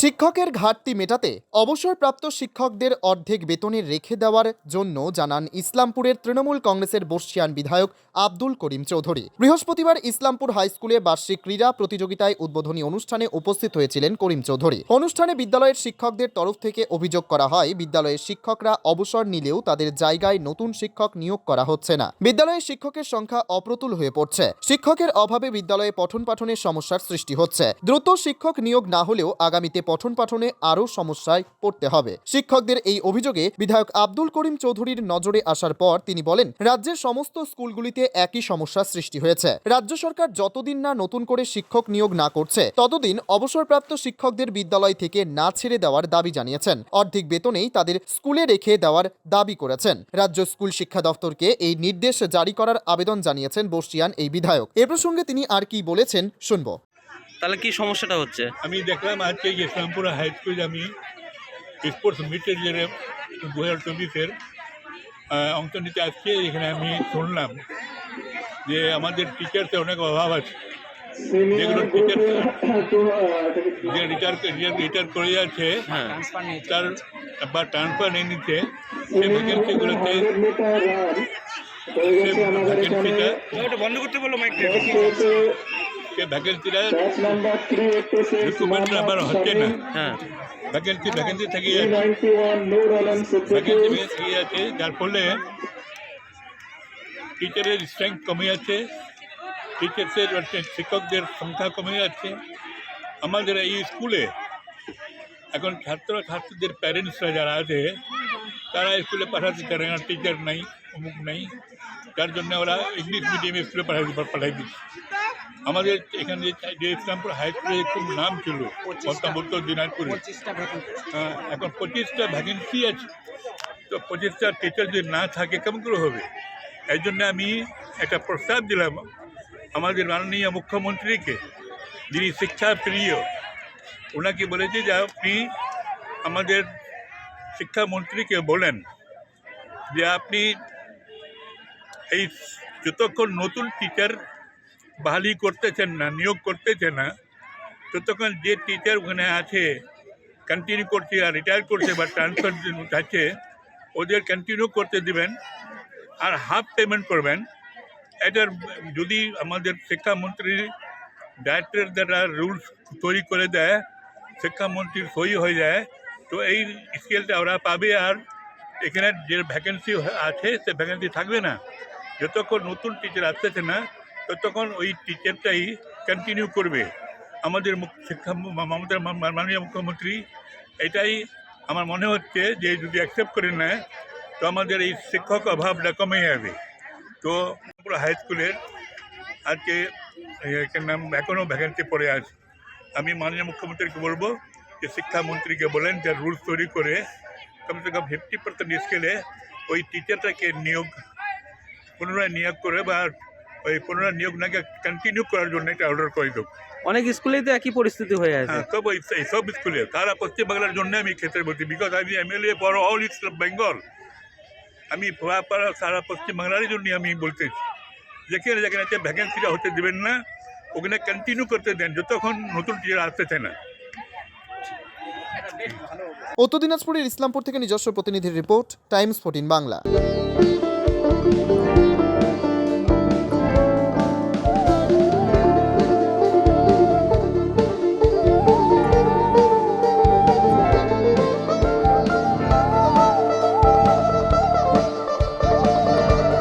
শিক্ষকের ঘাটতি মেটাতে অবসরপ্রাপ্ত শিক্ষকদের অর্ধেক বেতনে রেখে দেওয়ার জন্য জানান ইসলামপুরের তৃণমূল কংগ্রেসের বর্ষিয়ান বিধায়ক আব্দুল করিম চৌধুরী। বৃহস্পতিবার ইসলামপুর হাইস্কুলে বার্ষিক ক্রীড়া প্রতিযোগিতায় উদ্বোধনী অনুষ্ঠানে উপস্থিত হয়েছিলেন করিম চৌধুরী। অনুষ্ঠানে বিদ্যালয়ের শিক্ষকদের তরফ থেকে অভিযোগ করা হয়, বিদ্যালয়ের শিক্ষকরা অবসর নিলেও তাদের জায়গায় নতুন শিক্ষক নিয়োগ করা হচ্ছে না। বিদ্যালয়ে শিক্ষকের সংখ্যা অপ্রতুল হয়ে পড়ছে। শিক্ষকের অভাবে বিদ্যালয়ে পঠন পাঠনের সমস্যার সৃষ্টি হচ্ছে। দ্রুত শিক্ষক নিয়োগ না হলেও আগামীতে পঠন পাঠনে আরও সমস্যায় পড়তে হবে। শিক্ষকদের এই অভিযোগে বিধায়ক আব্দুল করিম চৌধুরীর নজরে আসার পর তিনি বলেন, রাজ্যের সমস্ত স্কুলগুলিতে একই সমস্যার সৃষ্টি হয়েছে। রাজ্য সরকার যতদিন না নতুন করে শিক্ষক নিয়োগ না করছে, ততদিন অবসরপ্রাপ্ত শিক্ষকদের বিদ্যালয় থেকে না ছেড়ে দেওয়ার দাবি জানিয়েছেন। অর্ধেক বেতনেই তাদের স্কুলে রেখে দেওয়ার দাবি করেছেন। রাজ্য স্কুল শিক্ষা দফতরকে এই নির্দেশ জারি করার আবেদন জানিয়েছেন বর্ষিয়ান এই বিধায়ক। এ প্রসঙ্গে তিনি আর কি বলেছেন, শুনব। তাহলে কি সমস্যাটা হচ্ছে? আমি দেখলাম আজকে ইসলামপুর হাই স্কুল আমি স্পোর্টস মিটের যে দু হাজার চব্বিশের অংশ নিতে আসছে এখানে আমি শুনলাম যে আমাদের টিচার্সে অনেক অভাব আছে। যেগুলো টিচার যে রিটায়ার রিটায়ার করে যাচ্ছে হ্যাঁ। তার বা ট্রান্সফার নিয়ে নিচ্ছে সেই ভ্যাকেন্সিগুলোতে ভ্যাকেন্সিটা বন্ধ করতে বলো মাইকটা সে ভ্যাকেন্সিটা রিক্রুটমেন্ট আবার হচ্ছে না হ্যাঁ ভ্যাকেন্সি ভ্যাকেন্সি থেকে যাচ্ছে ভ্যাকেন্সি ভ্যাকেন্সি যাচ্ছে যার ফলে টিচারের স্ট্রেংথ কমে যাচ্ছে টিচার্সের শিক্ষকদের সংখ্যা কমে যাচ্ছে আমাদের এই স্কুলে এখন ছাত্র ছাত্রীদের প্যারেন্টসরা যারা আছে তারা স্কুলে পাঠাতে চায় না টিচার নাই অমুক নাই তার জন্য ওরা ইংলিশ মিডিয়ামে স্কুলে পাঠাই পাঠাই দিচ্ছে আমাদের এখানে ইসলামপুর হাই স্কুলে খুব নাম ছিল পদ্মাবর্ত দিনাজপুরে। হ্যাঁ, এখন পঁচিশটা ভ্যাকেন্সি আছে। তো পঁচিশটা টিচার যদি না থাকে কেমন করে হবে? এই জন্য আমি একটা প্রস্তাব দিলাম আমাদের মাননীয় মুখ্যমন্ত্রীকে যিনি শিক্ষা প্রিয়। ওনাকে বলেছি যে আপনি আমাদের শিক্ষামন্ত্রীকে বলেন যে আপনি এই যতক্ষণ নতুন টিচার বাহালি করতেছেন না, নিয়োগ করতেছেন না, ততক্ষণ যে টিচার ওখানে আছে কন্টিনিউ করছে আর রিটায়ার করছে বা ট্রান্সফার যাচ্ছে, ওদের কন্টিনিউ করতে দিবেন আর হাফ পেমেন্ট করবেন। এটার যদি আমাদের শিক্ষামন্ত্রী ডাইরেক্টর দ্বারা রুলস তৈরি করে দেয় শিক্ষামন্ত্রীর সই হয়ে যায়, তো এই স্কেলটা ওরা পাবে আর এখানে যে ভ্যাকেন্সি আছে, সে ভ্যাকেন্সি থাকবে না। যতক্ষণ নতুন টিচার আসতেছে না ততক্ষণ ওই টিচারটাই কন্টিনিউ করবে। আমাদের শিক্ষা আমাদের মাননীয় মুখ্যমন্ত্রী, এটাই আমার মনে হচ্ছে যে যদি অ্যাকসেপ্ট করে নেয়, তো আমাদের এই শিক্ষক অভাবটা কমে যাবে। তো পুরো হাই স্কুলের আজকে নাম এখনও ভ্যাকেন্সি পড়ে আছে। আমি মাননীয় মুখ্যমন্ত্রীকে বলব যে শিক্ষামন্ত্রীকে বলেন যে রুলস তৈরি করে কমসে কম ফিফটি পার্সেন্ট স্কেলে ওই টিচারটাকে নিয়োগ, পুনরায় নিয়োগ করে বা ওই পুনরায় নিয়োগ নাকি কন্টিনিউ করার জন্য একটা অর্ডার করে দেবো। অনেক স্কুলেই তো একই পরিস্থিতি হয়ে আছে। হ্যাঁ সব ওই এই সব স্কুলে। সারা পশ্চিমবাংলার জন্য আমি ক্ষেত্রে বলছি বিকজ আমি MLA for all East Bengal আমি সারা পশ্চিমবাংলার জন্য আমি বলতেছি যেখানে যেখানে ভ্যাকেন্সিটা হতে দেবেন না ওখানে কন্টিনিউ করতে দেন যতক্ষণ নতুন টিচার আসতেছে না। উত্তর দিনাজপুরের ইসলামপুর থেকে নিজস্ব প্রতিনিধির রিপোর্ট টাইমস ফোর্টিন বাংলা।